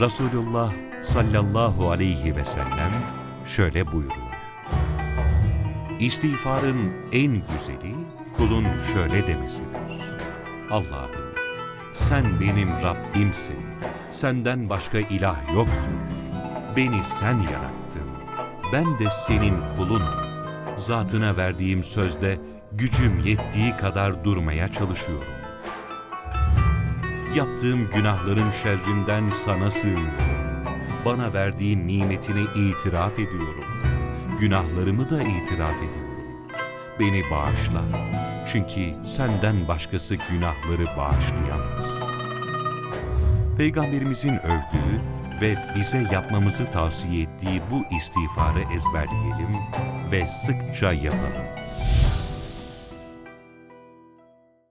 Resulullah sallallahu aleyhi ve sellem şöyle buyuruyor. İstiğfarın en güzeli kulun şöyle demesidir. Allah'ım sen benim Rabbimsin. Senden başka ilah yoktur. Beni sen yarattın. Ben de senin kulunum. Zatına verdiğim sözde gücüm yettiği kadar durmaya çalışıyorum. Yaptığım günahların şerrinden sana sığınıyorum. Bana verdiğin nimetini itiraf ediyorum. Günahlarımı da itiraf ediyorum. Beni bağışla. Çünkü senden başkası günahları bağışlayamaz. Peygamberimizin övdüğü ve bize yapmamızı tavsiye ettiği bu istiğfarı ezberleyelim ve sıkça yapalım.